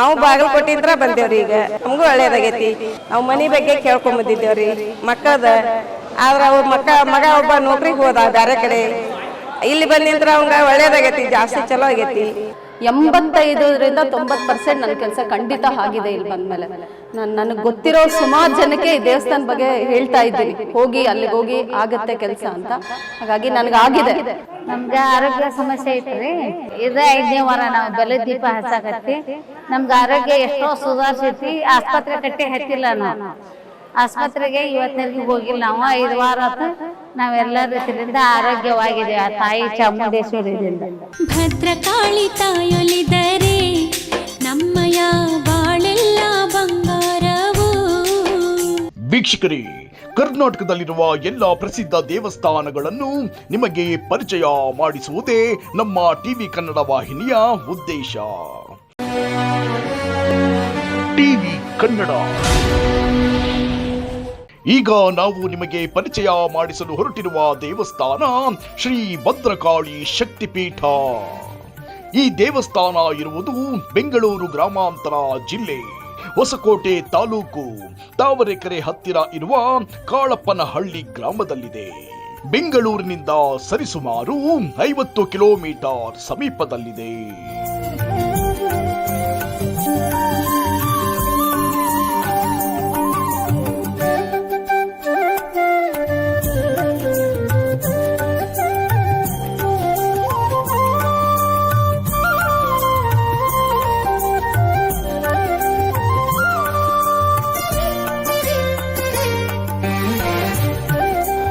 ನಾವು ಬಾಗಲಕೋಟಿಂದ್ರ ಬಂದೇವ್ರಿ ಈಗ. ನಮಗೂ ಒಳ್ಳೇದಾಗೈತಿ ನಾವು ಮನಿ ಬಗ್ಗೆ ಕೇಳ್ಕೊಂಡ್ ಬಂದಿದ್ದೇವ್ರಿ. ಮಕ್ಕಳದ, ಆದ್ರ ಅವ್ರ ಮಕ್ಕ, ಮಗ ಒಬ್ಬ ನೌಕರಿಗೆ ಹೋದ ಬ್ಯಾರೆ ಕಡೆ. ಇಲ್ಲಿ ಬಂದಿಂದ್ರ ಅವಂಗ ಒಳ್ಳೇದಾಗೈತಿ ಜಾಸ್ತಿ ಚಲೋ ಆಗೈತಿ. ಎಂಬತ್ತೈದರಿಂದ ತೊಂಬತ್ತು ಪರ್ಸೆಂಟ್ ನನ್ನ ಕೆಲಸ ಖಂಡಿತ ಆಗಿದೆ ಇಲ್ಲಿ ಬಂದ್ಮೇಲೆ. ನಾನು ನನಗೆ ಗೊತ್ತಿರೋ ಸುಮಾರು ಜನಕ್ಕೆ ಈ ದೇವಸ್ಥಾನ ಬಗ್ಗೆ ಹೇಳ್ತಾ ಇದ್ದೀನಿ. ಹೋಗಿ ಅಲ್ಲಿಗೆ ಹೋಗಿ ಆಗತ್ತೆ ಕೆಲಸ ಅಂತ. ಹಾಗಾಗಿ ನನಗೆ ಆಗಿದೆ. ನಮ್ಗೆ ಆರೋಗ್ಯ ಸಮಸ್ಯೆ ಐತ್ರಿ. ಇದೇ ಐದನೇ ವಾರ ನಾವು ಬೆಲೆ ದೀಪ ಹಚ್ಚಾಕತ್ತಿ. ನಮ್ಗೆ ಆರೋಗ್ಯ ಎಷ್ಟೋ ಸುಧಾರಿಸೈತಿ ಆಸ್ಪತ್ರೆ ಕಟ್ಟಿ ಹತ್ತಿಲ್ಲ ನಾನು ಆಸ್ಪತ್ರೆಗೆ ಇವತ್ತಿನವರೆಗೆ ಹೋಗಿಲ್ಲ ನಾವು. ಐದು ವಾರ ಆತು ನಾವೆಲ್ಲ ರೀತಿಯಿಂದ ಆರೋಗ್ಯವಾಗಿದೆ ಆ ತಾಯಿ ಚಾಮುಂಡೇಶ್ವರಿದಿಂದ ಭದ್ರಕಾಳಿ ತಾಯೊಲಿದರೆ ನಮ್ಮಯ ವೀಕ್ಷಕರೇ, ಕರ್ನಾಟಕದಲ್ಲಿರುವ ಎಲ್ಲ ಪ್ರಸಿದ್ಧ ದೇವಸ್ಥಾನಗಳನ್ನು ನಿಮಗೆ ಪರಿಚಯ ಮಾಡಿಸುವುದೇ ನಮ್ಮ ಟಿವಿ ಕನ್ನಡ ವಾಹಿನಿಯ ಉದ್ದೇಶ. ಟಿವಿ ಕನ್ನಡ. ಈಗ ನಾವು ನಿಮಗೆ ಪರಿಚಯ ಮಾಡಿಸಲು ಹೊರಟಿರುವ ದೇವಸ್ಥಾನ ಶ್ರೀ ಭದ್ರಕಾಳಿ ಶಕ್ತಿಪೀಠ. ಈ ದೇವಸ್ಥಾನ ಇರುವುದು ಬೆಂಗಳೂರು ಗ್ರಾಮಾಂತರ ಜಿಲ್ಲೆ. ಹೊಸಕೋಟೆ ತಾಲೂಕು ತಾವರೆಕೆರೆ ಹತ್ತಿರ ಇರುವ ಕಾಳಪ್ಪನಹಳ್ಳಿ ಗ್ರಾಮದಲ್ಲಿದೆ. ಬೆಂಗಳೂರಿನಿಂದ ಸರಿಸುಮಾರು ಐವತ್ತು ಕಿಲೋಮೀಟರ್ ಸಮೀಪದಲ್ಲಿದೆ.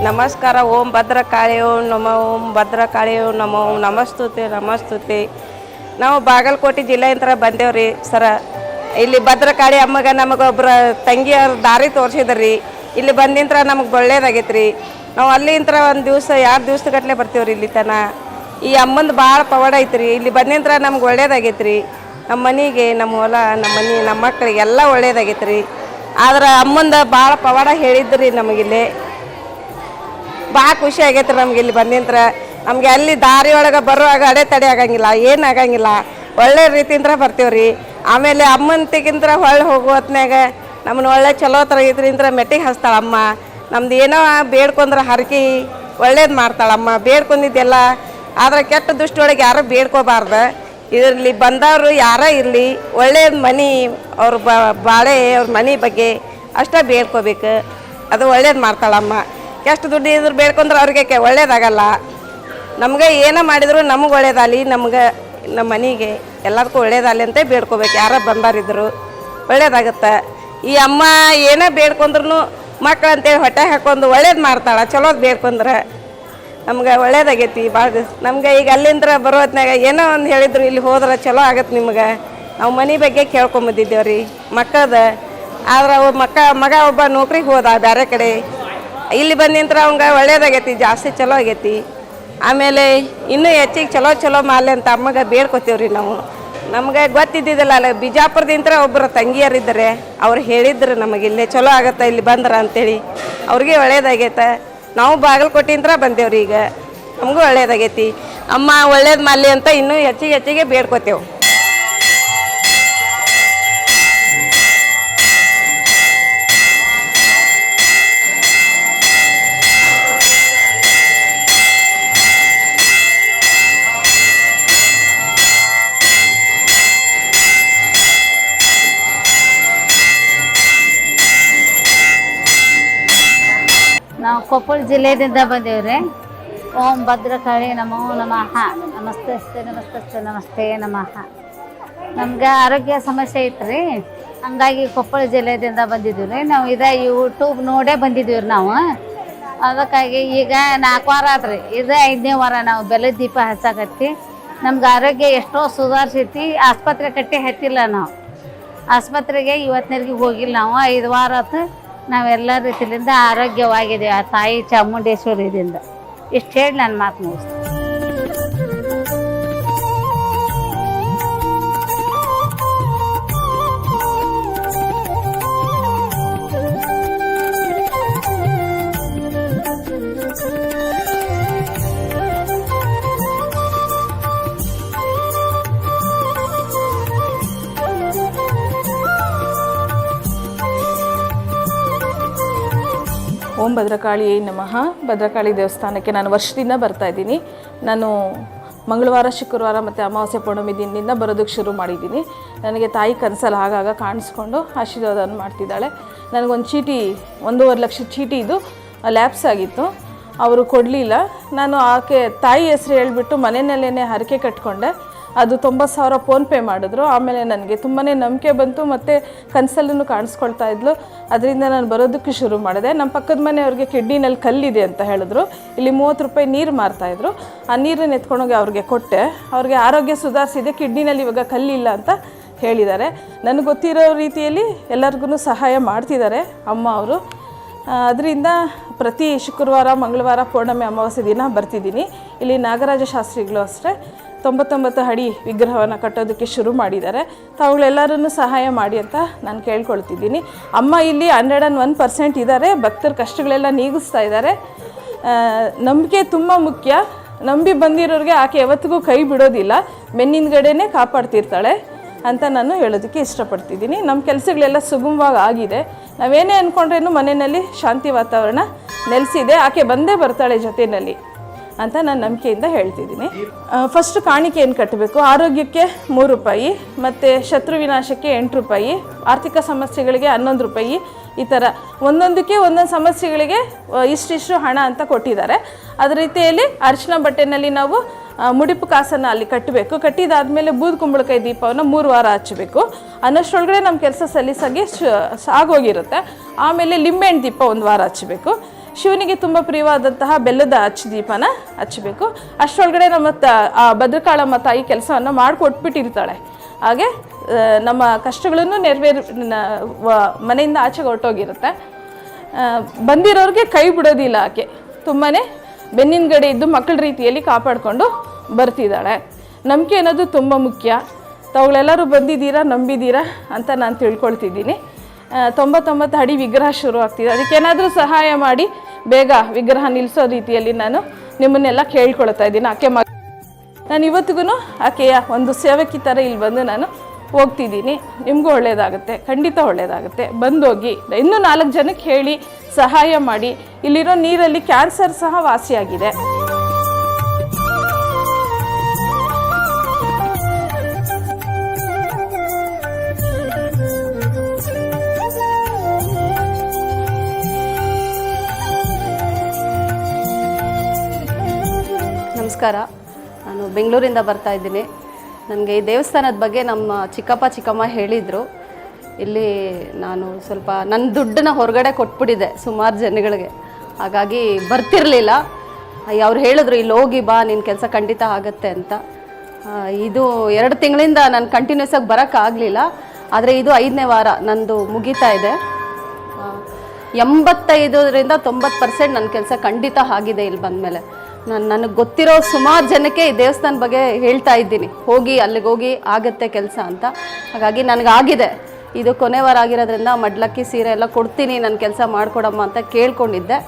ನಮಸ್ಕಾರ, ಓಂ ಭದ್ರಕಾಳಿ, ಓಂ ನಮ, ಓಂ ಭದ್ರಕಾಳಿ, ಓಂ ನಮ, ಓಂ ನಮಸ್ತುತೆ ನಮಸ್ತುತೆ. ನಾವು ಬಾಗಲಕೋಟೆ ಜಿಲ್ಲೆಯಿಂದ ಬಂದೇವ್ರಿ ಸರ. ಇಲ್ಲಿ ಭದ್ರಕಾಳಿ ಅಮ್ಮಗ ನಮಗೆ ಒಬ್ಬರ ತಂಗಿಯವ್ರ ದಾರಿ ತೋರಿಸಿದ್ರಿ. ಇಲ್ಲಿ ಬಂದಿಂತ್ರ ನಮಗೆ ಒಳ್ಳೇದಾಗೈತ್ರಿ ನಾವು ಅಲ್ಲಿಂತ್ರ ಒಂದು ದಿವಸ ಎರಡು ದಿವ್ಸಗಟ್ಲೆ ಬರ್ತೀವ್ರಿ ಇಲ್ಲಿ ತನ. ಈ ಅಮ್ಮಂದು ಭಾಳ ಪವಾಡ ಐತ್ರಿ ಇಲ್ಲಿ ಬಂದಿಂತ್ರ ನಮ್ಗೆ ಒಳ್ಳೇದಾಗೈತ್ರಿ ನಮ್ಮ ಮನೆಗೆ ನಮ್ಮ ಹೊಲ ನಮ್ಮ ಮನೆ ನಮ್ಮ ಮಕ್ಕಳಿಗೆಲ್ಲ ಒಳ್ಳೇದಾಗೈತೆ ಒಳ್ಳೇದಾಗೈತ್ರಿ ಆದ್ರೆ ಅಮ್ಮಂದ ಭಾಳ ಪವಾಡ ಹೇಳಿದ್ರಿ ನಮಗಿಲ್ಲಿ ಭಾಳ ಖುಷಿ ಆಗೈತೆ ನಮ್ಗೆ ಇಲ್ಲಿ ಬಂದಿಂತ್ರ ನಮಗೆ ಅಲ್ಲಿ ದಾರಿ ಒಳಗೆ ಬರುವಾಗ ಅಡೆತಡೆ ಆಗಂಗಿಲ್ಲ, ಏನು ಆಗಂಗಿಲ್ಲ. ಒಳ್ಳೆ ರೀತಿಯಿಂದ ಬರ್ತೀವ್ರಿ. ಆಮೇಲೆ ಅಮ್ಮನ ತೆಗಿಂತ ಹೊಳ್ಳಿ ಹೋಗೋ ಹೊತ್ನ್ಯಾಗ ನಮ್ಮನ್ನ ಒಳ್ಳೆ ಚಲೋ ಥರ ಇದ್ರಿಂದ ಮೆಟ್ಟಿಗೆ ಹಚ್ತಾಳ ಅಮ್ಮ. ನಮ್ದು ಏನೋ ಬೇಡ್ಕೊಂಡ್ರೆ ಹರಕಿ ಒಳ್ಳೇದು ಮಾಡ್ತಾಳಮ್ಮ ಬೇಡ್ಕೊಂಡಿದ್ದೆಲ್ಲ, ಆದ್ರೆ ಕೆಟ್ಟ ದುಷ್ಟೊಳಗೆ ಯಾರೂ ಬೇಡ್ಕೋಬಾರ್ದು. ಇದರಲ್ಲಿ ಬಂದವರು ಯಾರೇ ಇರಲಿ ಒಳ್ಳೆಯ ಮನೆ ಅವ್ರ ಬಾಳೆ ಅವ್ರ ಮನೆ ಬಗ್ಗೆ ಅಷ್ಟೇ ಬೇಡ್ಕೋಬೇಕು. ಅದು ಒಳ್ಳೇದು ಮಾಡ್ತಾಳಮ್ಮ ಎಷ್ಟು ದುಡ್ಡು ಇದ್ರೆ ಬೇಡ್ಕೊಂಡ್ರೆ ಅವ್ರಿಗೆ ಒಳ್ಳೇದಾಗಲ್ಲ. ನಮ್ಗೆ ಏನೇ ಮಾಡಿದ್ರು ನಮಗೆ ಒಳ್ಳೇದಾಗಲಿ, ನಮ್ಗೆ ನಮ್ಮ ಮನೆಗೆ ಎಲ್ಲದಕ್ಕೂ ಒಳ್ಳೇದಾಗಲಿ ಅಂತ ಬೇಡ್ಕೋಬೇಕು. ಯಾರ ಬಂದಾರಿದ್ರು ಒಳ್ಳೇದಾಗುತ್ತೆ. ಈ ಅಮ್ಮ ಏನೇ ಬೇಡ್ಕೊಂಡ್ರು ಮಕ್ಳು ಅಂತೇಳಿ ಹೊಟ್ಟೆ ಹಾಕೊಂಡು ಒಳ್ಳೇದು ಮಾಡ್ತಾಳೆ, ಚಲೋದು ಬೇಡ್ಕೊಂಡ್ರೆ ನಮ್ಗೆ ಒಳ್ಳೇದಾಗೈತಿ ಭಾಳ ದಿವ್ಸ. ನಮ್ಗೆ ಈಗ ಅಲ್ಲಿಂದ ಬರೋ ಹೊತ್ನ್ಯಾಗ ಏನೋ ಒಂದು ಹೇಳಿದ್ರು, ಇಲ್ಲಿ ಹೋದ್ರೆ ಚಲೋ ಆಗತ್ತೆ ನಿಮ್ಗೆ. ನಾವು ಮನೆ ಬಗ್ಗೆ ಕೇಳ್ಕೊಂಬಂದಿದ್ದೇವೆ ರೀ ಮಕ್ಕಳದ, ಆದ್ರೆ ಅವ ಮಕ್ಕ, ಮಗ ಒಬ್ಬ ನೌಕರಿಗೆ ಹೋದ ಬೇರೆ ಕಡೆ. ಇಲ್ಲಿ ಬಂದಿಂತ್ರ ಅವಂಗೆ ಒಳ್ಳೇದಾಗೈತಿ, ಜಾಸ್ತಿ ಚಲೋ ಆಗೈತಿ. ಆಮೇಲೆ ಇನ್ನೂ ಹೆಚ್ಚಿಗೆ ಚಲೋ ಚಲೋ ಮಾಲೆ ಅಂತ ಅಮ್ಮಗೆ ಬೇಡ್ಕೊತೀವ್ರಿ ನಾವು. ನಮಗೆ ಗೊತ್ತಿದ್ದಿದ್ದಿಲ್ಲ ಅಲ್ಲ ಬಿಜಾಪುರದಿಂತ್ರ ಒಬ್ಬರು ತಂಗಿಯರಿದ್ದಾರೆ, ಅವ್ರು ಹೇಳಿದ್ರು ನಮಗೆ, ಇಲ್ಲೇ ಚಲೋ ಆಗತ್ತೆ, ಇಲ್ಲಿ ಬಂದ್ರೆ ಅಂತೇಳಿ. ಅವ್ರಿಗೆ ಒಳ್ಳೇದಾಗೈತೆ. ನಾವು ಬಾಗಲಕೋಟೆಯಿಂದ ಬಂದೇವ್ರಿ ಈಗ. ನಮಗೂ ಒಳ್ಳೇದಾಗೈತಿ. ಅಮ್ಮ ಒಳ್ಳೇದು ಮಾಲೆ ಅಂತ ಇನ್ನೂ ಹೆಚ್ಚಿಗೆ ಹೆಚ್ಚಿಗೆ ಬೇಡ್ಕೋತೇವೆ. ಕೊಪ್ಪಳ ಜಿಲ್ಲೆಯಿಂದ ಬಂದೇವ್ರಿ. ಓಂ ಭದ್ರಕಾಳಿ ನಮೋ ನಮಃ. ನಮಸ್ತೆ ಅಷ್ಟೇ ನಮಸ್ತೆ ನಮಸ್ತೆ, ನಮಃ. ನಮ್ಗೆ ಆರೋಗ್ಯ ಸಮಸ್ಯೆ ಐತ್ರಿ. ಹಂಗಾಗಿ ಕೊಪ್ಪಳ ಜಿಲ್ಲೆಯಿಂದ ಬಂದಿದ್ದೀವಿ ರೀ ನಾವು ಇದೇ ಯೂಟ್ಯೂಬ್ ನೋಡೇ ಬಂದಿದ್ದೀವಿ ರೀ ನಾವು. ಅದಕ್ಕಾಗಿ ಈಗ ನಾಲ್ಕು ವಾರ ಆತ್ರಿ. ಇದು ಐದನೇ ವಾರ ನಾವು ಬೆಲೆ ದೀಪ ಹಚ್ಚಾಕತ್ತಿ. ನಮ್ಗೆ ಆರೋಗ್ಯ ಎಷ್ಟೋ ಸುಧಾರಿಸೈತಿ, ಆಸ್ಪತ್ರೆ ಕಟ್ಟಿ ಹತ್ತಿಲ್ಲ ನಾವು. ಆಸ್ಪತ್ರೆಗೆ ಇವತ್ತಿನವರೆಗೆ ಹೋಗಿಲ್ಲ ನಾವು. ಐದು ವಾರ ಆತು. ನಾವೆಲ್ಲ ರೀತಿಯಿಂದ ಆರೋಗ್ಯವಾಗಿದೆ ಆ ತಾಯಿ ಚಾಮುಂಡೇಶ್ವರಿದಿಂದ. ಇಷ್ಟು ಹೇಳಿ ನಾನು ಮಾತು ಮುಗಿಸ್ತೀನಿ. ಓಂ ಭದ್ರಕಾಳಿ ನಮಃ. ಭದ್ರಕಾಳಿ ದೇವಸ್ಥಾನಕ್ಕೆ ನಾನು ವರ್ಷದಿಂದ ಬರ್ತಾ ಇದ್ದೀನಿ. ನಾನು ಮಂಗಳವಾರ, ಶುಕ್ರವಾರ ಮತ್ತು ಅಮಾವಾಸ್ಯೆ ಪೌರ್ಣಮಿ ದಿನದಿಂದ ಬರೋದಕ್ಕೆ ಶುರು ಮಾಡಿದ್ದೀನಿ. ನನಗೆ ತಾಯಿ ಕನಸಲ್ಲಿ ಆಗಾಗ ಕಾಣಿಸ್ಕೊಂಡು ಆಶೀರ್ವಾದವನ್ನು ಮಾಡ್ತಿದ್ದಾಳೆ. ನನಗೊಂದು ಚೀಟಿ, ಒಂದೂವರೆ ಲಕ್ಷ ಚೀಟಿ ಇದು, ಲ್ಯಾಪ್ಸ್ ಆಗಿತ್ತು. ಅವರು ಕೊಡಲಿಲ್ಲ. ನಾನು ಆಕೆ ತಾಯಿ ಹೆಸರು ಹೇಳಿಬಿಟ್ಟು ಮನೆಯಲ್ಲೇ ಹರಕೆ ಕಟ್ಕೊಂಡೆ. ಅದು ತೊಂಬತ್ತು ಸಾವಿರ ಫೋನ್ಪೇ ಮಾಡಿದ್ರು. ಆಮೇಲೆ ನನಗೆ ತುಂಬಾ ನಂಬಿಕೆ ಬಂತು, ಮತ್ತು ಕನಸಲ್ಲೂ ಕಾಣಿಸ್ಕೊಳ್ತಾ ಇದ್ಲು. ಅದರಿಂದ ನಾನು ಬರೋದಕ್ಕೆ ಶುರು ಮಾಡಿದೆ. ನಮ್ಮ ಪಕ್ಕದ ಮನೆಯವ್ರಿಗೆ ಕಿಡ್ನಿನಲ್ಲಿ ಕಲ್ಲಿದೆ ಅಂತ ಹೇಳಿದ್ರು. ಇಲ್ಲಿ ಮೂವತ್ತು ರೂಪಾಯಿ ನೀರು ಮಾರ್ತಾಯಿದ್ರು ಆ ನೀರನ್ನು ಎತ್ಕೊಂಡೋಗಿ ಅವ್ರಿಗೆ ಕೊಟ್ಟೆ. ಅವ್ರಿಗೆ ಆರೋಗ್ಯ ಸುಧಾರಿಸಿದೆ, ಕಿಡ್ನಿನಲ್ಲಿ ಇವಾಗ ಕಲ್ಲಿಲ್ಲ ಅಂತ ಹೇಳಿದ್ದಾರೆ. ನನಗೆ ಗೊತ್ತಿರೋ ರೀತಿಯಲ್ಲಿ ಎಲ್ಲರಿಗೂ ಸಹಾಯ ಮಾಡ್ತಿದ್ದಾರೆ ಅಮ್ಮ ಅವರು. ಅದರಿಂದ ಪ್ರತಿ ಶುಕ್ರವಾರ, ಮಂಗಳವಾರ ಪೌರ್ಣಮಿ ಅಮಾವಾಸ್ಯೆ ದಿನ ಬರ್ತಿದ್ದೀನಿ. ಇಲ್ಲಿ ನಾಗರಾಜ ಶಾಸ್ತ್ರಿಗಳು ಅಷ್ಟೇ. ತೊಂಬತ್ತೊಂಬತ್ತು ಅಡಿ ವಿಗ್ರಹವನ್ನು ಕಟ್ಟೋದಕ್ಕೆ ಶುರು ಮಾಡಿದ್ದಾರೆ. ತಾವುಗಳೆಲ್ಲರನ್ನು ಸಹಾಯ ಮಾಡಿ ಅಂತ ನಾನು ಕೇಳ್ಕೊಳ್ತಿದ್ದೀನಿ. ಅಮ್ಮ ಇಲ್ಲಿ ಹಂಡ್ರೆಡ್ ಆ್ಯಂಡ್ ಒನ್ ಪರ್ಸೆಂಟ್ ಇದ್ದಾರೆ ಭಕ್ತರ ಕಷ್ಟಗಳೆಲ್ಲ ನೀಗಿಸ್ತಾ ಇದ್ದಾರೆ ನಂಬಿಕೆ ತುಂಬ ಮುಖ್ಯ. ನಂಬಿ ಬಂದಿರೋರಿಗೆ ಆಕೆ ಯಾವತ್ತಿಗೂ ಕೈ ಬಿಡೋದಿಲ್ಲ. ಬೆನ್ನಿಂದಗಡೆನೇ ಕಾಪಾಡ್ತಿರ್ತಾಳೆ ಅಂತ ನಾನು ಹೇಳೋದಕ್ಕೆ ಇಷ್ಟಪಡ್ತಿದ್ದೀನಿ. ನಮ್ಮ ಕೆಲಸಗಳೆಲ್ಲ ಸುಗಮವಾಗಿ ಆಗಿದೆ. ನಾವೇನೇ ಅಂದ್ಕೊಂಡ್ರೇನು ಮನೆಯಲ್ಲಿ ಶಾಂತಿ ವಾತಾವರಣ ನೆಲೆಸಿದೆ. ಆಕೆ ಬಂದೇ ಬರ್ತಾಳೆ ಜೊತೆಯಲ್ಲಿ. ಅಂತ ನಾನು ನಂಬಿಕೆಯಿಂದ ಹೇಳ್ತಿದ್ದೀನಿ. ಫಸ್ಟ್ ಕಾಣಿಕೆ ಏನು ಕಟ್ಟಬೇಕು. ಆರೋಗ್ಯಕ್ಕೆ ಮೂರು ರೂಪಾಯಿ, ಮತ್ತು ಶತ್ರು ವಿನಾಶಕ್ಕೆ ಎಂಟು ರೂಪಾಯಿ, ಆರ್ಥಿಕ ಸಮಸ್ಯೆಗಳಿಗೆ ಹನ್ನೊಂದು ರೂಪಾಯಿ, ಈ ಥರ ಒಂದೊಂದಕ್ಕೆ ಒಂದೊಂದು ಸಮಸ್ಯೆಗಳಿಗೆ ಇಷ್ಟಿಷ್ಟು ಹಣ ಅಂತ ಕೊಟ್ಟಿದ್ದಾರೆ. ಅದೇ ರೀತಿಯಲ್ಲಿ ಅರಿಶಿನ ಬಟ್ಟೆನಲ್ಲಿ ನಾವು ಮುಡಿಪು ಕಾಸನ್ನು ಅಲ್ಲಿ ಕಟ್ಟಬೇಕು. ಕಟ್ಟಿದಾದ್ಮೇಲೆ ಬೂದು ಕುಂಬಳಕಾಯಿ ದೀಪವನ್ನು ಮೂರು ವಾರ ಹಚ್ಚಬೇಕು. ಅನ್ನಷ್ಟರೊಳಗಡೆ ನಮ್ಮ ಕೆಲಸ ಸಲೀಸಾಗಿ ಆಗೋಗಿರುತ್ತೆ. ಆಮೇಲೆ ಲಿಂಬೆಹಣ್ಣು ದೀಪ ಒಂದು ವಾರ ಹಚ್ಚಬೇಕು. ಶಿವನಿಗೆ ತುಂಬ ಪ್ರಿಯವಾದಂತಹ ಬೆಲ್ಲದ ಹಚ್ಚ ದೀಪನ ಹಚ್ಚಬೇಕು. ಅಷ್ಟರೊಳಗಡೆ ನಮ್ಮ ತ, ಆ ಭದ್ರಕಾಳಮ್ಮ ತಾಯಿ ಕೆಲಸವನ್ನು ಮಾಡಿಕೊಟ್ಬಿಟ್ಟಿರ್ತಾಳೆ. ಹಾಗೆ ನಮ್ಮ ಕಷ್ಟಗಳನ್ನು ನೆರವೇರ್ ಮನೆಯಿಂದ ಆಚೆಗೆ ಹೊರಟೋಗಿರುತ್ತೆ. ಬಂದಿರೋರಿಗೆ ಕೈ ಬಿಡೋದಿಲ್ಲ ಆಕೆ. ತುಂಬಾ ಬೆನ್ನಿನಗಡೆ ಇದ್ದು ಮಕ್ಕಳ ರೀತಿಯಲ್ಲಿ ಕಾಪಾಡಿಕೊಂಡು ಬರ್ತಿದ್ದಾಳೆ. ನಂಬಿಕೆ ಅನ್ನೋದು ತುಂಬ ಮುಖ್ಯ. ತಾವುಗಳೆಲ್ಲರೂ ಬಂದಿದ್ದೀರಾ, ನಂಬಿದ್ದೀರಾ ಅಂತ ನಾನು ತಿಳ್ಕೊಳ್ತಿದ್ದೀನಿ. ತೊಂಬತ್ತೊಂಬತ್ತು ಅಡಿ ವಿಗ್ರಹ ಶುರು ಆಗ್ತಿದೆ ಅದಕ್ಕೇನಾದರೂ ಸಹಾಯ ಮಾಡಿ ಬೇಗ ವಿಗ್ರಹ ನಿಲ್ಲಿಸೋ ರೀತಿಯಲ್ಲಿ ನಾನು ನಿಮ್ಮನ್ನೆಲ್ಲ ಕೇಳ್ಕೊಳ್ತಾ ಇದ್ದೀನಿ. ಆಕೆ ಮ ನಾನು ಇವತ್ತಿಗೂ ಆಕೆಯ ಒಂದು ಸೇವಕಿ ಥರ ಇಲ್ಲಿ ಬಂದು ನಾನು ಹೋಗ್ತಿದ್ದೀನಿ. ನಿಮಗೂ ಒಳ್ಳೆಯದಾಗುತ್ತೆ ಖಂಡಿತ ಒಳ್ಳೆಯದಾಗುತ್ತೆ ಬಂದೋಗಿ, ಇನ್ನೂ ನಾಲ್ಕು ಜನಕ್ಕೆ ಹೇಳಿ ಸಹಾಯ ಮಾಡಿ. ಇಲ್ಲಿರೋ ನೀರಲ್ಲಿ ಕ್ಯಾನ್ಸರ್ ಸಹ ವಾಸಿಯಾಗಿದೆ. ನಮಸ್ಕಾರ. ನಾನು ಬೆಂಗಳೂರಿಂದ ಬರ್ತಾ ಇದ್ದೀನಿ. ನನಗೆ ಈ ದೇವಸ್ಥಾನದ ಬಗ್ಗೆ ನಮ್ಮ ಚಿಕ್ಕಪ್ಪ ಚಿಕ್ಕಮ್ಮ ಹೇಳಿದರು. ಇಲ್ಲಿ ನಾನು ಸ್ವಲ್ಪ ನನ್ನ ದುಡ್ಡನ್ನ ಹೊರಗಡೆ ಕೊಟ್ಬಿಟ್ಟಿದೆ ಸುಮಾರು ಜನಗಳಿಗೆ. ಹಾಗಾಗಿ ಬರ್ತಿರಲಿಲ್ಲ. ಅವ್ರು ಹೇಳಿದ್ರು, ಇಲ್ಲಿ ಹೋಗಿ ಬಾ ನಿನ್ನ ಕೆಲಸ ಖಂಡಿತ ಆಗತ್ತೆ ಅಂತ. ಇದು ಎರಡು ತಿಂಗಳಿಂದ ನಾನು ಕಂಟಿನ್ಯೂಸ್ ಆಗಿ ಬರೋಕ್ಕಾಗಲಿಲ್ಲ ಆದರೆ ಇದು ಐದನೇ ವಾರ ನಂದು ಮುಗೀತಾ ಇದೆ. ಎಂಬತ್ತೈದರಿಂದ ತೊಂಬತ್ತು ಪರ್ಸೆಂಟ್ ನನ್ನ ಕೆಲಸ ಖಂಡಿತ ಆಗಿದೆ ಇಲ್ಲಿ ಬಂದಮೇಲೆ. ನಾನು ನನಗೆ ಗೊತ್ತಿರೋ ಸುಮಾರು ಜನಕ್ಕೆ ಈ ದೇವಸ್ಥಾನ ಬಗ್ಗೆ ಹೇಳ್ತಾ ಇದ್ದೀನಿ. ಹೋಗಿ, ಅಲ್ಲಿಗೆ ಹೋಗಿ ಆಗತ್ತೆ ಕೆಲಸ ಅಂತ. ಹಾಗಾಗಿ ನನಗಾಗಿದೆ ಇದು ಕೊನೆ ವಾರ ಆಗಿರೋದ್ರಿಂದ ಮಡ್ಲಕ್ಕಿ ಸೀರೆ ಎಲ್ಲ ಕೊಡ್ತೀನಿ ನನ್ನ ಕೆಲಸ ಮಾಡಿಕೊಡಮ್ಮ ಅಂತ ಕೇಳ್ಕೊಂಡಿದ್ದೆ.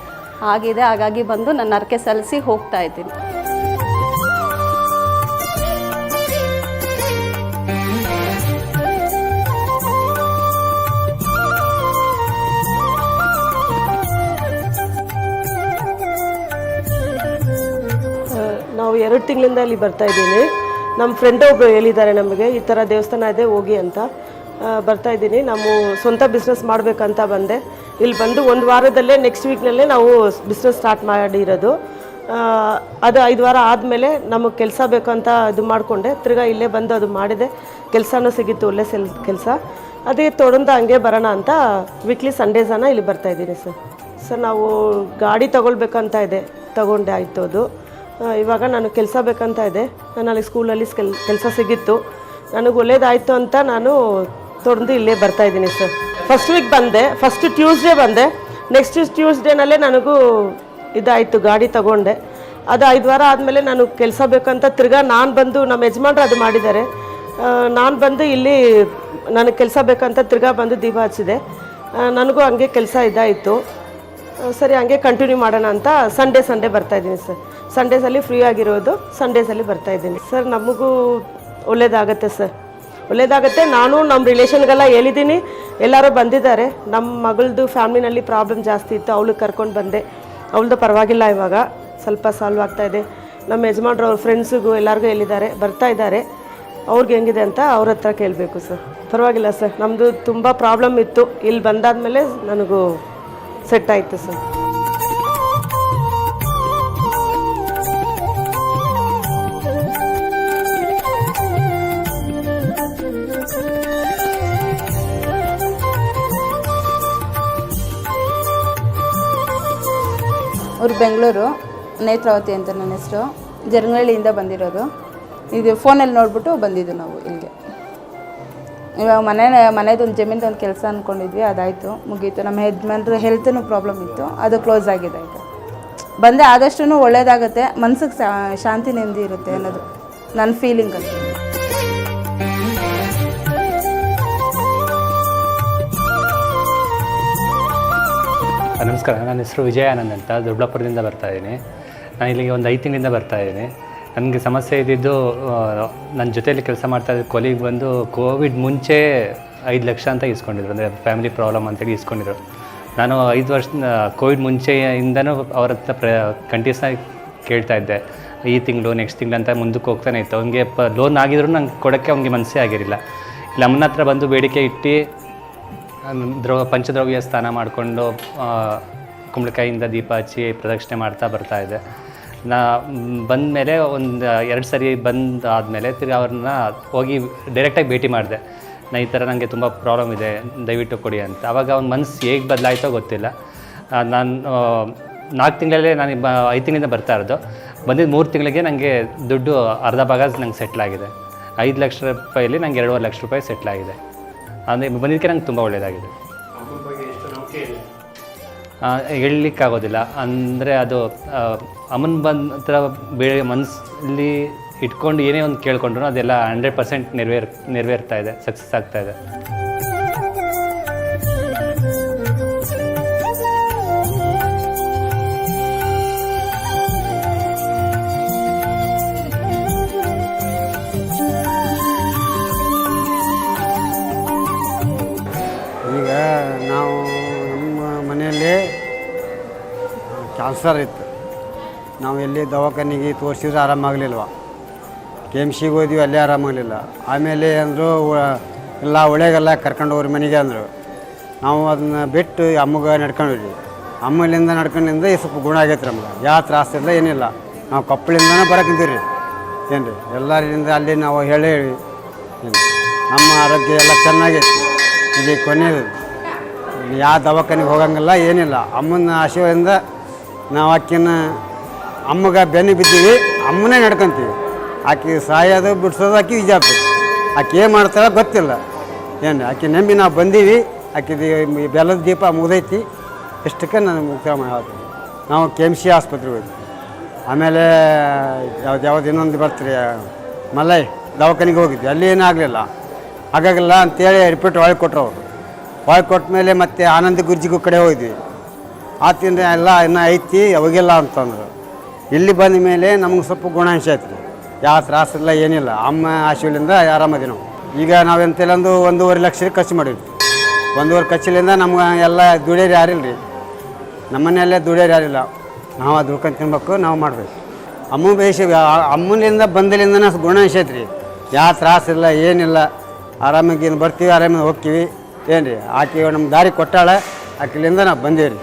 ಆಗಿದೆ, ಹಾಗಾಗಿ ಬಂದು ನನ್ನ ಅರಕೆ ಸಲ್ಲಿಸಿ ಹೋಗ್ತಾ ಇದ್ದೀನಿ. ಎರಡು ತಿಂಗಳಿಂದ ಇಲ್ಲಿ ಬರ್ತಾ ಇದ್ದೀನಿ. ನಮ್ಮ ಫ್ರೆಂಡ್ ಒಬ್ಬರು ಹೇಳಿದ್ದಾರೆ ನಮಗೆ, ಈ ಥರ ದೇವಸ್ಥಾನ ಇದೆ, ಹೋಗಿ ಅಂತ. ಬರ್ತಾ ಇದ್ದೀನಿ. ನಾವು ಸ್ವಂತ ಬಿಸ್ನೆಸ್ ಮಾಡಬೇಕಂತ ಬಂದೆ. ಇಲ್ಲಿ ಬಂದು ಒಂದು ವಾರದಲ್ಲೇ ನೆಕ್ಸ್ಟ್ ವೀಕ್ನಲ್ಲೇ ನಾವು ಬಿಸ್ನೆಸ್ ಸ್ಟಾರ್ಟ್ ಮಾಡಿರೋದು. ಅದು ಐದು ವಾರ ಆದಮೇಲೆ ನಮಗೆ ಕೆಲಸ ಬೇಕಂತ ಇದು ಮಾಡಿಕೊಂಡೆ. ತಿರ್ಗಾ ಇಲ್ಲೇ ಬಂದು ಅದು ಮಾಡಿದೆ. ಕೆಲಸನೂ ಸಿಗಿತ್ತು, ಒಳ್ಳೆ ಸೆಲ್ ಕೆಲಸ. ಅದೇ ತೊಡಂತ ಹಂಗೆ ಬರೋಣ ಅಂತ ವೀಕ್ಲಿ ಸಂಡೇಸನ್ನು ಇಲ್ಲಿ ಬರ್ತಾ ಇದ್ದೀನಿ ಸರ್. ಸರ್, ನಾವು ಗಾಡಿ ತೊಗೊಳ್ಬೇಕಂತ ಇದೆ. ತಗೊಂಡೆ ಆಯಿತು ಅದು. ಇವಾಗ ನಾನು ಕೆಲಸ ಬೇಕಂತ ಇದೆ. ನಾನು ಅಲ್ಲಿ ಸ್ಕೂಲಲ್ಲಿ ಕೆಲ್ ಕೆಲಸ ಸಿಗಿತ್ತು. ನನಗೆ ಒಳ್ಳೇದಾಯಿತು ಅಂತ ನಾನು ತೊಡೆದು ಇಲ್ಲೇ ಬರ್ತಾ ಇದ್ದೀನಿ ಸರ್ ಫಸ್ಟ್ ವೀಕ್ ಬಂದೆ. ಫಸ್ಟ್ ಟ್ಯೂಸ್ಡೇ ಬಂದೆ. ನೆಕ್ಸ್ಟ್ ಟ್ಯೂಸ್ಡೇನಲ್ಲೇ ನನಗೂ ಇದಾಯಿತು, ಗಾಡಿ ತಗೊಂಡೆ. ಅದು ಐದು ವಾರ ಆದಮೇಲೆ ನಾನು ಕೆಲಸ ಬೇಕಂತ ತಿರ್ಗಾ ನಾನು ಬಂದು ನಮ್ಮ ಯಜಮಾನ್ರು ಅದು ಮಾಡಿದ್ದಾರೆ. ನಾನು ಬಂದು ಇಲ್ಲಿ ನನಗೆ ಕೆಲಸ ಬೇಕಂತ ತಿರ್ಗಾ ಬಂದು ದೀಪ ಹಚ್ಚಿದೆ. ನನಗೂ ಹಂಗೆ ಕೆಲಸ ಇದಾಯಿತು. ಸರಿ, ಹಂಗೆ ಕಂಟಿನ್ಯೂ ಮಾಡೋಣ ಅಂತ ಸಂಡೇ ಸಂಡೇ ಬರ್ತಾ ಇದ್ದೀನಿ ಸರ್ ಸಂಡೇಸಲ್ಲಿ ಫ್ರೀ ಆಗಿರೋದು ಸಂಡೇಸಲ್ಲಿ ಬರ್ತಾ ಇದ್ದೀನಿ. ಸರ್ ನಮಗೂ ಒಳ್ಳೇದಾಗತ್ತೆ ಸರ್ ಒಳ್ಳೇದಾಗತ್ತೆ. ನಾನು ನಮ್ಮ ರಿಲೇಷನ್ಗೆಲ್ಲ ಹೇಳಿದ್ದೀನಿ ಎಲ್ಲರೂ ಬಂದಿದ್ದಾರೆ. ನಮ್ಮ ಮಗಳದು ಫ್ಯಾಮ್ಲಿನಲ್ಲಿ ಪ್ರಾಬ್ಲಮ್ ಜಾಸ್ತಿ ಇತ್ತು. ಅವಳು ಕರ್ಕೊಂಡು ಬಂದೆ. ಅವಳದು ಪರವಾಗಿಲ್ಲ ಇವಾಗ. ಸ್ವಲ್ಪ ಸಾಲ್ವ್ ಆಗ್ತಾ ಇದೆ. ನಮ್ಮ ಯಜಮಾನ್ರು, ಅವ್ರ ಫ್ರೆಂಡ್ಸಿಗೂ ಎಲ್ಲರಿಗೂ ಹೇಳಿದ್ದಾರೆ. ಬರ್ತಾ ಇದ್ದಾರೆ. ಅವ್ರಿಗೆ ಹೆಂಗಿದೆ ಅಂತ ಅವ್ರ ಹತ್ರ ಕೇಳಬೇಕು ಸರ್ ಪರವಾಗಿಲ್ಲ ಸರ್ ನಮ್ಮದು ತುಂಬ ಪ್ರಾಬ್ಲಮ್ ಇತ್ತು. ಇಲ್ಲಿ ಬಂದಾದ ಮೇಲೆ ನನಗೂ ಸೆಟ್ ಆಯಿತು ಸರ್ ಊರು ಬೆಂಗಳೂರು, ನೇತ್ರಾವತಿ ಅಂತ ನನ್ನ ಹೆಸರು. ಜರಗನಹಳ್ಳಿಯಿಂದ ಬಂದಿರೋದು. ಇದು ಫೋನಲ್ಲಿ ನೋಡ್ಬಿಟ್ಟು ಬಂದಿದ್ದು ನಾವು ಇಲ್ಲಿಗೆ. ಇವಾಗ ಮನೆ, ಮನೆದೊಂದು ಜಮೀನ್ದೊಂದು ಕೆಲಸ ಅಂದ್ಕೊಂಡಿದ್ವಿ ಅದಾಯಿತು, ಮುಗೀತು. ನಮ್ಮ ಯಜಮಾನ್ರು ಹೆಲ್ತ್ನು ಪ್ರಾಬ್ಲಮ್ ಇತ್ತು, ಅದು ಕ್ಲೋಸ್ ಆಗಿದೆ ಈಗ. ಬಂದೆ ಆದಷ್ಟು ಒಳ್ಳೆಯದಾಗುತ್ತೆ ಮನ್ಸಿಗೆ ಶಾಂತಿ ನೆಮ್ಮದಿ ಇರುತ್ತೆ ಅನ್ನೋದು, ನನ್ನ ಫೀಲಿಂಗ್ ನಮಸ್ಕಾರ. ನನ್ನ ಹೆಸರು ವಿಜಯಾನಂದ್ ಅಂತ. ದೊಡ್ಡಬಳ್ಳಾಪುರದಿಂದ ಬರ್ತಾ ಇದ್ದೀನಿ. ನಾನು ಇಲ್ಲಿಗೆ ಒಂದು ಐದು ತಿಂಗಳಿಂದ ಬರ್ತಾ ಇದ್ದೀನಿ. ನನಗೆ ಸಮಸ್ಯೆ ಇದ್ದಿದ್ದು ನನ್ನ ಜೊತೆಯಲ್ಲಿ ಕೆಲಸ ಮಾಡ್ತಾ ಇದ್ದ ಕೊಲಿಗೆ ಬಂದು ಕೋವಿಡ್ ಮುಂಚೆ ಐದು ಲಕ್ಷ ಅಂತ ಇಸ್ಕೊಂಡಿದ್ರು. ಅಂದರೆ ಫ್ಯಾಮಿಲಿ ಪ್ರಾಬ್ಲಮ್ ಅಂತೇಳಿ ಇಸ್ಕೊಂಡಿದ್ರು. ನಾನು ಐದು ವರ್ಷ ಕೋವಿಡ್ ಮುಂಚೆಯಿಂದನೂ ಅವ್ರ ಹತ್ರ ಪ್ರ ಕಂಟಿನ್ಯೂಸ್ ಆಗಿ ಕೇಳ್ತಾ ಇದ್ದೆ. ಈ ತಿಂಗಳು ನೆಕ್ಸ್ಟ್ ತಿಂಗಳು ಅಂತ ಮುಂದಕ್ಕೆ ಹೋಗ್ತಾನೆ ಇತ್ತು. ಅವ್ನಿಗೆ ಲೋನ್ ಆಗಿದ್ರು ನಂಗೆ ಕೊಡೋಕ್ಕೆ ಅವ್ನಿಗೆ ಮನಸ್ಸೇ ಆಗಿರಲಿಲ್ಲ. ಇಲ್ಲಿ, ಅಮ್ಮನ ಹತ್ರ ಬಂದು ಬೇಡಿಕೆ ಇಟ್ಟು ದ್ರವ, ಪಂಚದ್ರವ್ಯ ಸ್ನಾನ ಮಾಡಿಕೊಂಡು ಕುಂಬಳಕಾಯಿಂದ ದೀಪ ಹಚ್ಚಿ ಪ್ರದಕ್ಷಿಣೆ ಮಾಡ್ತಾ ಬರ್ತಾ ಇದೆ ನಾ, ಬಂದ ಮೇಲೆ ಒಂದು ಎರಡು ಸರಿ ಬಂದು ಆದಮೇಲೆ ತಿರ್ಗಿ ಅವ್ರನ್ನ ಹೋಗಿ ಡೈರೆಕ್ಟಾಗಿ ಭೇಟಿ ಮಾಡಿದೆ. ನಾ, ಈ ಥರ ನನಗೆ ತುಂಬ ಪ್ರಾಬ್ಲಮ್ ಇದೆ, ದಯವಿಟ್ಟು ಕೊಡಿ ಅಂತ. ಆವಾಗ ಅವ್ನ ಮನಸ್ಸು ಹೇಗೆ ಬದಲಾಯಿತೋ ಗೊತ್ತಿಲ್ಲ. ನಾನು ನಾಲ್ಕು ತಿಂಗಳಲ್ಲೇ ನಾನು ಐದು ತಿಂಗಳಿಂದ ಬರ್ತಾ ಇರೋದು. ಬಂದಿದ್ದ ಮೂರು ತಿಂಗಳಿಗೆ ನನಗೆ ದುಡ್ಡು ಅರ್ಧ ಭಾಗ ನಂಗೆ ಸೆಟ್ಲಾಗಿದೆ ಐದು ಲಕ್ಷ ರೂಪಾಯಲ್ಲಿ ನಂಗೆ ಎರಡೂವರೆ ಲಕ್ಷ ರೂಪಾಯಿ ಸೆಟ್ಲ್ ಆಗಿದೆ. ಅಂದರೆ ಬಂದಿದ್ದಕ್ಕೆ ನಂಗೆ ತುಂಬ ಒಳ್ಳೆಯದಾಗಿದೆ ಹೇಳಲಿಕ್ಕಾಗೋದಿಲ್ಲ. ಅಂದರೆ ಅದು ಅಮ್ಮನ ಬಂದ ಹತ್ರ ಬೇರೆ ಮನಸ್ಸಲ್ಲಿ ಇಟ್ಕೊಂಡು ಏನೇ ಒಂದು ಕೇಳ್ಕೊಂಡ್ರು ಅದೆಲ್ಲ ಹಂಡ್ರೆಡ್ ಪರ್ಸೆಂಟ್ ನೆರವೇರ್, ನೆರವೇರ್ತಾ ಇದೆ ಸಕ್ಸಸ್ ಆಗ್ತಾ ಇದೆ. ಕ್ಯಾನ್ಸರ್ ಇತ್ತು ನಾವು ಎಲ್ಲಿ ದವಾಖಾನೆಗೆ ತೋರಿಸಿದ್ರೆ ಆರಾಮಾಗಲಿಲ್ವ? ಕೆ ಎಂ ಸಿಗೆ ಹೋದ್ವಿ, ಅಲ್ಲೇ ಆರಾಮಾಗಲಿಲ್ಲ. ಆಮೇಲೆ ಅಂದರು, ಎಲ್ಲ ಒಳ್ಳೆಗೆಲ್ಲ ಕರ್ಕೊಂಡು ಹೋಗ್ರಿ ಮನೆಗೆ ಅಂದರು. ನಾವು ಅದನ್ನ ಬಿಟ್ಟು ಅಮ್ಮಗೆ ನಡ್ಕೊಂಡ್ವಿ. ಅಮ್ಮಲಿಂದ ನಡ್ಕೊಂಡಿಂದ ಸ್ವಲ್ಪ ಗುಣ ಆಗೈತೆ ನಮ್ಗೆ. ಯಾವ ತ್ರಾಸ ಇಲ್ಲ, ಏನಿಲ್ಲ. ನಾವು ಕೊಪ್ಪಳಿಂದನೇ ಬರಕಂತೀವಿ ರೀ ಏನು ರೀ ಎಲ್ಲರಿಂದ ಅಲ್ಲಿ ನಾವು ಹೇಳಿ ನಮ್ಮ ಆರೋಗ್ಯ ಎಲ್ಲ ಚೆನ್ನಾಗೈತಿ. ಇಲ್ಲಿ ಕೊನೆಯದು ಯಾವ ದವಾಖಾನೆಗೆ ಹೋಗಂಗಿಲ್ಲ, ಏನಿಲ್ಲ. ಅಮ್ಮನ ಆಶೀರ್ವಾದದಿಂದ ನಾವು ಆಕಿನ ಅಮ್ಮಗೆ ಬೆನ್ನು ಬಿದ್ದೀವಿ, ಅಮ್ಮನೇ ನಡ್ಕೊಂತೀವಿ. ಆಕೆ ಸಾಯೋದು ಬಿಡ್ಸೋದು ಆಕೆ ವಿಜಾಪುರ ಆಕೆ ಏನು ಮಾಡ್ತಾಳೆ ಗೊತ್ತಿಲ್ಲ. ಏನು, ಆಕೆ ನಂಬಿ ನಾವು ಬಂದೀವಿ. ಈ ಬೆಲ್ಲದ ದೀಪ ಮುಗ್ದೈತಿ. ಇಷ್ಟಕ್ಕೆ ನಾನು ಮುಕ್ತ ಮಾಡ್ತೀನಿ ನಾವು ಕೆ ಎಂ ಸಿ ಆಸ್ಪತ್ರೆಗೆ ಹೋಗಿ ಆಮೇಲೆ ಯಾವ್ದು ಯಾವ್ದು ಇನ್ನೊಂದು ಬರ್ತೀರಿ ಮಲ್ಲೈ ದವಾಖಾನೆಗೆ ಹೋಗಿದ್ವಿ. ಅಲ್ಲಿ ಏನೂ ಆಗಲಿಲ್ಲ. ಆಗಾಗಿಲ್ಲ ಅಂತೇಳಿ ರಿಪೀಟ್ ಒಳಗೆ ಕೊಟ್ಟರು ಅವರು. ಒಳಗೆ ಕೊಟ್ಟ ಮೇಲೆ ಮತ್ತೆ ಆನಂದ ಗುರ್ಜಿಗೂ ಕಡೆ ಹೋಗಿದ್ವಿ ಆತಿಂದ ಎಲ್ಲ ಇನ್ನೂ ಐತಿ ಅವಾಗೆಲ್ಲ ಅಂತಂದರು. ಇಲ್ಲಿ ಬಂದ ಮೇಲೆ ನಮ್ಗೆ ಸ್ವಲ್ಪ ಗುಣಾಂಶ ಐತ್ರಿ ಯಾವ ತ್ರಾಸಿಲ್ಲ ಏನಿಲ್ಲ. ಅಮ್ಮ ಆಶೀರ್ವಾದದಿಂದ ಆರಾಮದಿ ನಾವು. ಈಗ ನಾವೆಂತೆಲ್ಲ ಒಂದು ಒಂದೂವರೆ ಲಕ್ಷ ಖರ್ಚು ಮಾಡಿದ್ವಿ ಒಂದೂವರೆ ಖರ್ಚಿಲಿಂದ ನಮ್ಗೆ ಎಲ್ಲ ದುಡಿಯೋರು ಯಾರಿಲ್ಲ ರೀ ನಮ್ಮನೆಯಲ್ಲೇ ದುಡಿಯೋರು ಯಾರಿಲ್ಲ ನಾವು ದುಡ್ಕೊಂಡು ತಿನ್ಬೇಕು, ನಾವು ಮಾಡಬೇಕು. ಅಮ್ಮ ಬೇಯಿಸಿ ಅಮ್ಮನಿಂದ ಬಂದಲಿಂದನೇ ಗುಣಾಂಶ ಐತ್ರಿ ಯಾವ ತ್ರಾಸಿಲ್ಲ ಏನಿಲ್ಲ. ಆರಾಮಾಗಿ ಬರ್ತೀವಿ, ಆರಾಮಾಗಿ ಹೋಗ್ತೀವಿ. ಏನು ರೀ ಆಕೆ ನಮ್ಮ ದಾರಿ ಕೊಟ್ಟಾಳೆ, ಆಕೆಲಿಂದ ನಾವು ಬಂದೀವಿ ರೀ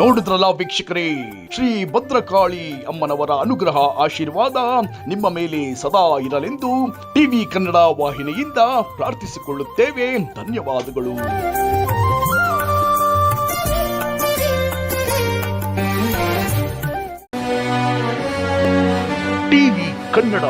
ನೋಡಿದ್ರಲ್ಲ ವೀಕ್ಷಕರೇ? ಶ್ರೀ ಭದ್ರಕಾಳಿ ಅಮ್ಮನವರ ಅನುಗ್ರಹ ಆಶೀರ್ವಾದ ನಿಮ್ಮ ಮೇಲೆ ಸದಾ ಇರಲೆಂದು ಟಿವಿ ಕನ್ನಡ ವಾಹಿನಿಯಿಂದ ಪ್ರಾರ್ಥಿಸಿಕೊಳ್ಳುತ್ತೇವೆ. ಧನ್ಯವಾದಗಳು. ಟಿವಿ ಕನ್ನಡ.